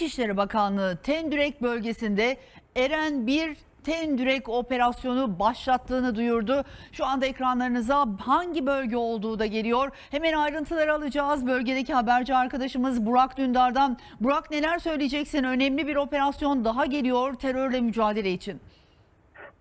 İçişleri Bakanlığı Tendürek bölgesinde Eren 1 Tendürek operasyonu başlattığını duyurdu. Şu anda ekranlarınıza hangi bölge olduğu da geliyor. Hemen ayrıntıları alacağız. Bölgedeki haberci arkadaşımız Burak Dündar'dan. Burak neler söyleyeceksin? Önemli bir operasyon daha geliyor terörle mücadele için.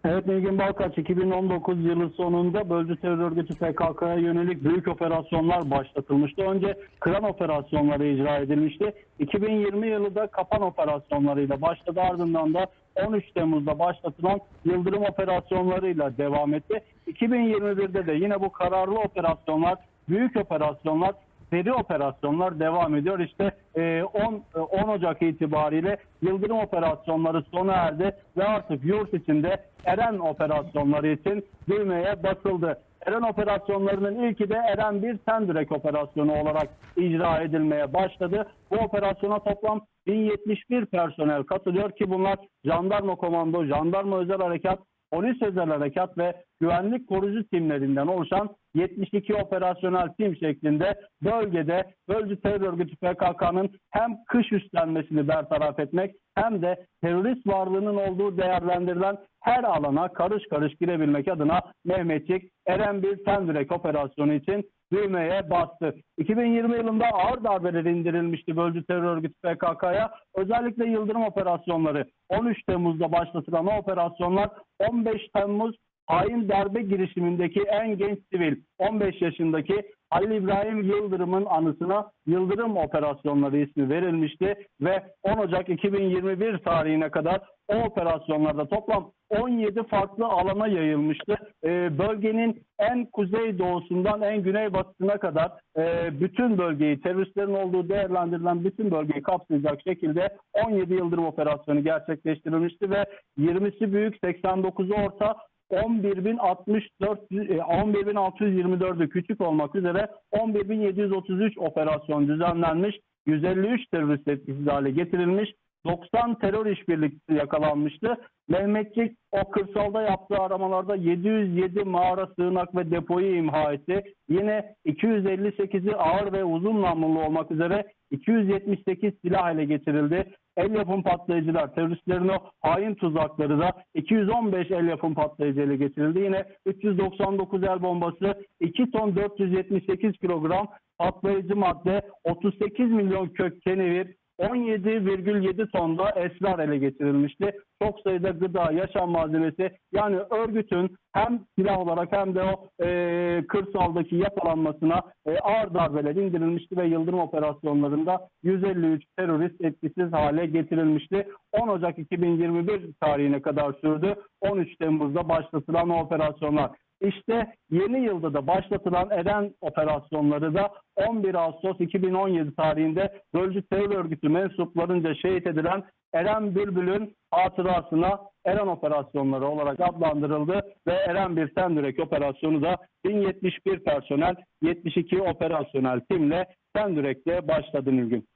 Evet Nilgün Balkaç 2019 yılı sonunda bölgü terör örgütü PKK'ya yönelik büyük operasyonlar başlatılmıştı. Önce kıran operasyonları icra edilmişti. 2020 yılında kapan operasyonlarıyla başladı. Ardından da 13 Temmuz'da başlatılan Yıldırım operasyonlarıyla devam etti. 2021'de de yine bu kararlı operasyonlar, büyük operasyonlar seri operasyonlar devam ediyor. İşte e, 10, e, 10 Ocak itibariyle Yıldırım operasyonları sona erdi ve artık yurt içinde Eren operasyonları için düğmeye basıldı. Eren operasyonlarının ilki de Eren 1 Sendürek operasyonu olarak icra edilmeye başladı. Bu operasyona toplam 1071 personel katılıyor ki bunlar jandarma komando, jandarma özel harekat, polis özel harekat ve güvenlik korucu timlerinden oluşan 72 operasyonel tim şeklinde bölgede bölge terör örgütü PKK'nın hem kış üstlenmesini bertaraf etmek hem de terörist varlığının olduğu değerlendirilen her alana karış karış girebilmek adına Mehmetçik Eren bir Tendürek operasyonu için düğmeye bastı. 2020 yılında ağır darbeler indirilmişti bölge terör örgütü PKK'ya. Özellikle Yıldırım operasyonları 13 Temmuz'da başlatılan o operasyonlar 15 Temmuz hain darbe girişimindeki en genç sivil 15 yaşındaki Halil İbrahim Yıldırım'ın anısına Yıldırım Operasyonları ismi verilmişti ve 10 Ocak 2021 tarihine kadar o operasyonlarda toplam 17 farklı alana yayılmıştı. Ee, bölgenin en kuzey doğusundan en güney batısına kadar e, bütün bölgeyi teröristlerin olduğu değerlendirilen bütün bölgeyi kapsayacak şekilde 17 Yıldırım Operasyonu gerçekleştirilmişti ve 20'si büyük 89'u orta 11.064 e, 11.624'ü küçük olmak üzere 11.733 operasyon düzenlenmiş. 153 terörist etkisiz hale getirilmiş. 90 terör işbirlikçisi yakalanmıştı. Mehmetçik o kırsalda yaptığı aramalarda 707 mağara, sığınak ve depoyu imha etti. Yine 258'i ağır ve uzun namlulu olmak üzere 278 silah ele getirildi. El yapım patlayıcılar, teröristlerin o hain tuzakları da 215 el yapım patlayıcı ele getirildi. Yine 399 el bombası, 2 ton 478 kilogram patlayıcı madde, 38 milyon kök kenevir, 17,7 tonda esrar ele getirilmişti. Çok sayıda gıda, yaşam malzemesi yani örgütün hem silah olarak hem de o e, kırsaldaki yapılanmasına e, ağır darbeler indirilmişti ve Yıldırım operasyonlarında 153 terörist etkisiz hale getirilmişti. 10 Ocak 2021 tarihine kadar sürdü. 13 Temmuz'da başlatılan o operasyonlar. İşte yeni yılda da başlatılan Eren operasyonları da 11 Ağustos 2017 tarihinde bölgü terör örgütü mensuplarınca şehit edilen Eren Bülbül'ün hatırasına Eren operasyonları olarak adlandırıldı ve Eren bir Sendürek operasyonu da 1071 personel 72 operasyonel timle Sendürek'te başladı Nilgün.